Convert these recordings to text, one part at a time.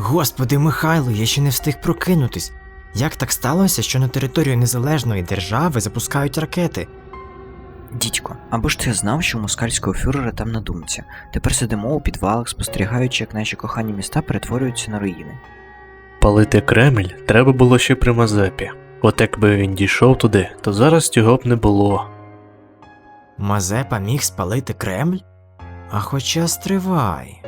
Господи, Михайло, я ще не встиг прокинутись. Як так сталося, що на територію незалежної держави запускають ракети? Дідько, аби ж ти знав, що у москальського фюрера там на думці. Тепер сидимо у підвалах, спостерігаючи, як наші кохані міста перетворюються на руїни. Палити Кремль треба було ще при Мазепі. От якби він дійшов туди, то зараз цього б не було. Мазепа міг спалити Кремль? А хоча стривай.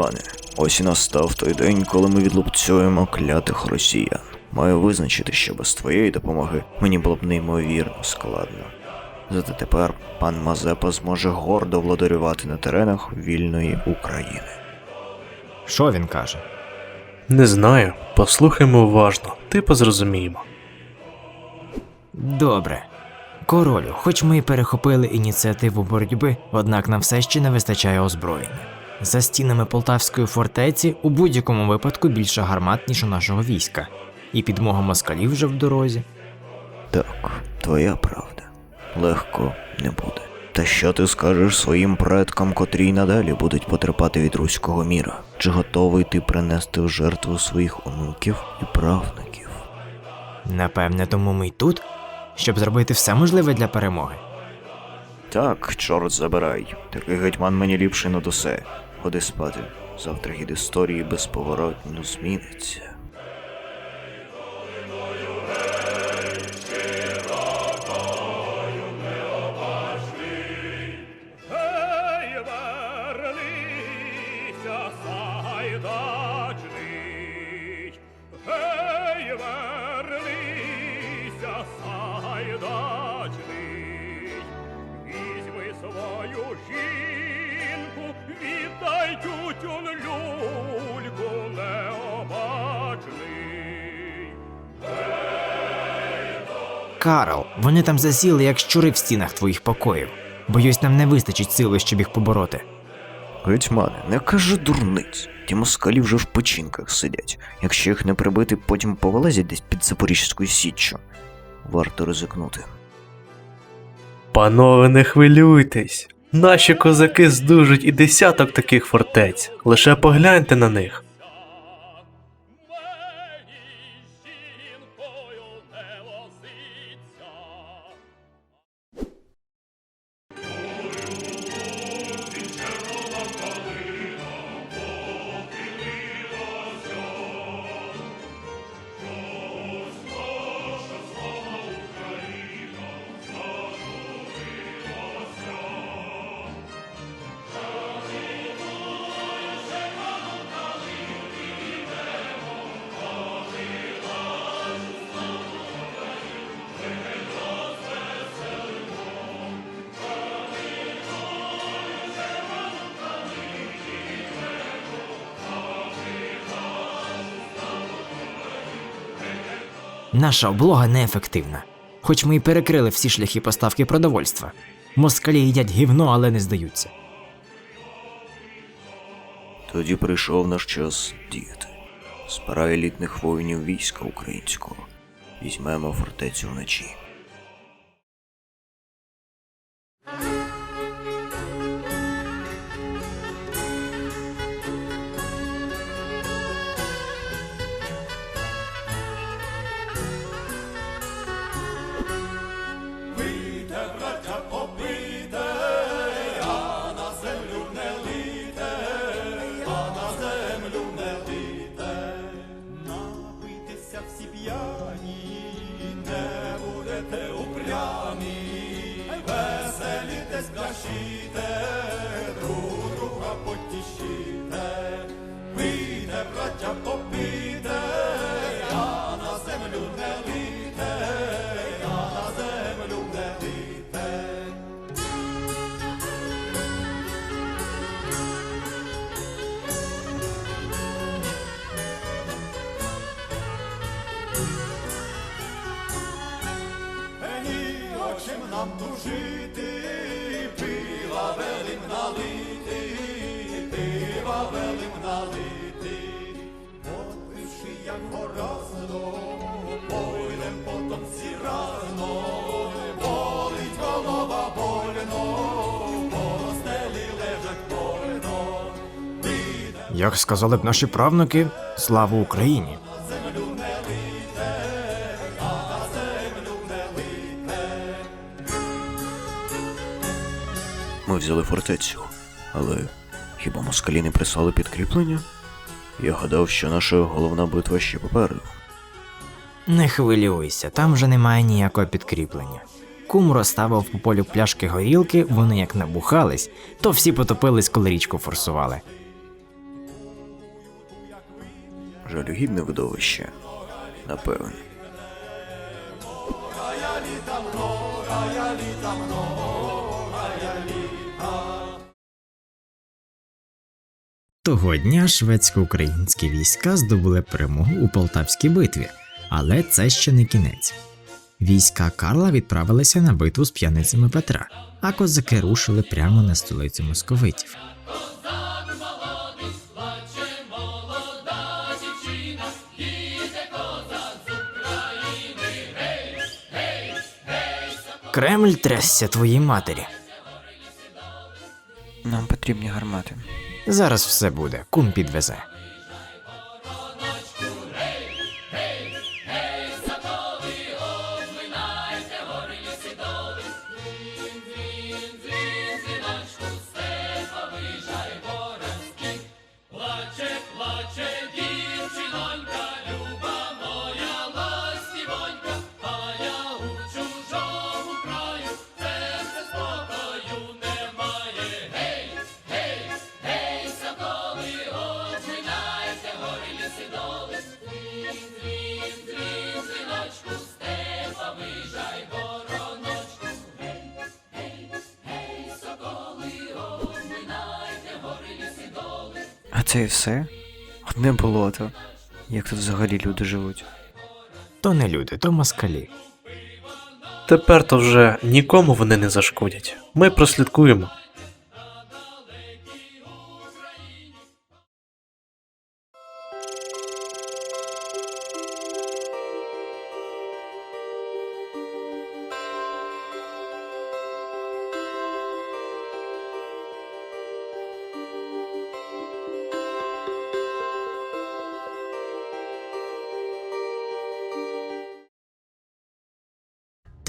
Іване, ось і настав той день, коли ми відлупцюємо клятих росіян. Маю визначити, що без твоєї допомоги мені було б неймовірно складно. Зате тепер пан Мазепа зможе гордо владарювати на теренах вільної України. Що він каже? Не знаю, послухаймо уважно, типу зрозуміємо. Добре. Королю, хоч ми й перехопили ініціативу боротьби, однак нам все ще не вистачає озброєння. За стінами Полтавської фортеці у будь-якому випадку більше гармат, ніж у нашого війська, і підмога москалів вже в дорозі. Так, твоя правда. Легко не буде. Та що ти скажеш своїм предкам, котрі й надалі будуть потерпати від руського міра? Чи готовий ти принести в жертву своїх онуків і правнуків? Напевне, тому ми й тут, щоб зробити все можливе для перемоги. Так, чорт забирай. Такий гетьман мені ліпший над усе. Ходи спати. Завтра гід історії безповоротно зміниться. Ей! Карл, вони там засіли, як щури в стінах твоїх покоїв. Боюсь, нам не вистачить сили, щоб їх побороти. Гетьмане, не кажи дурниць. Ті москалі вже в печінках сидять. Якщо їх не прибити, потім повилазять десь під Запорізькою січчю. Варто ризикнути. Панове, не хвилюйтесь. Наші козаки здужать і десяток таких фортець. Лише погляньте на них. Наша облога неефективна. Хоч ми й перекрили всі шляхи поставки продовольства. Москалі їдять гівно, але не здаються. Тоді прийшов наш час діяти. З пара елітних воїнів війська українського. Візьмемо фортецю вночі. Нам тужити, пива велим налити, пива велим налити. як горазно, пойдем потом всі разно, болить голова больно, постелі лежать больно. Як сказали б наші правнуки, слава Україні! Ми взяли фортецю, але хіба москалі не прислали підкріплення? Я гадав, що наша головна битва ще попереду. Не хвилюйся, там вже немає ніякого підкріплення. Кум розставив по полю пляшки горілки, вони як набухались, то всі потопились, коли річку форсували. Жалюгідне видовище. Напевне. Того дня шведсько-українські війська здобули перемогу у Полтавській битві, але це ще не кінець. Війська Карла відправилися на битву з п'яницями Петра, а козаки рушили прямо на столицю московитів. Кремль трясся твоїй матері. Нам потрібні гармати. Зараз все буде, кум підвезе. Це і все? Одне болото. Як тут взагалі люди живуть? То не люди, то москалі. Тепер то вже нікому вони не зашкодять. Ми прослідкуємо.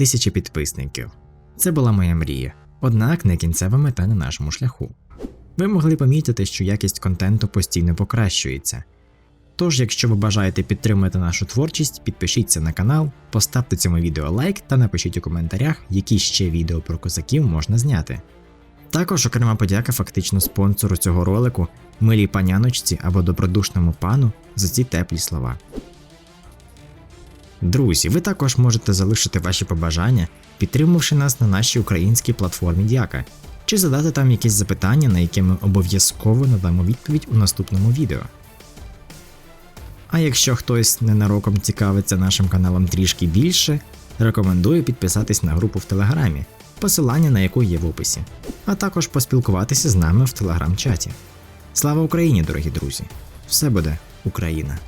Тисячі підписників. Це була моя мрія, однак не кінцева мета на нашому шляху. Ви могли помітити, що якість контенту постійно покращується. Тож, якщо ви бажаєте підтримати нашу творчість, підпишіться на канал, поставте цьому відео лайк та напишіть у коментарях, які ще відео про козаків можна зняти. Також окрема подяка фактично спонсору цього ролику, милій паняночці або добродушному пану за ці теплі слова. Друзі, ви також можете залишити ваші побажання, підтримавши нас на нашій українській платформі Дяка, чи задати там якісь запитання, на які ми обов'язково надамо відповідь у наступному відео. А якщо хтось ненароком цікавиться нашим каналом трішки більше, рекомендую підписатись на групу в Телеграмі, посилання на яку є в описі, а також поспілкуватися з нами в телеграм-чаті. Слава Україні, дорогі друзі! Все буде Україна!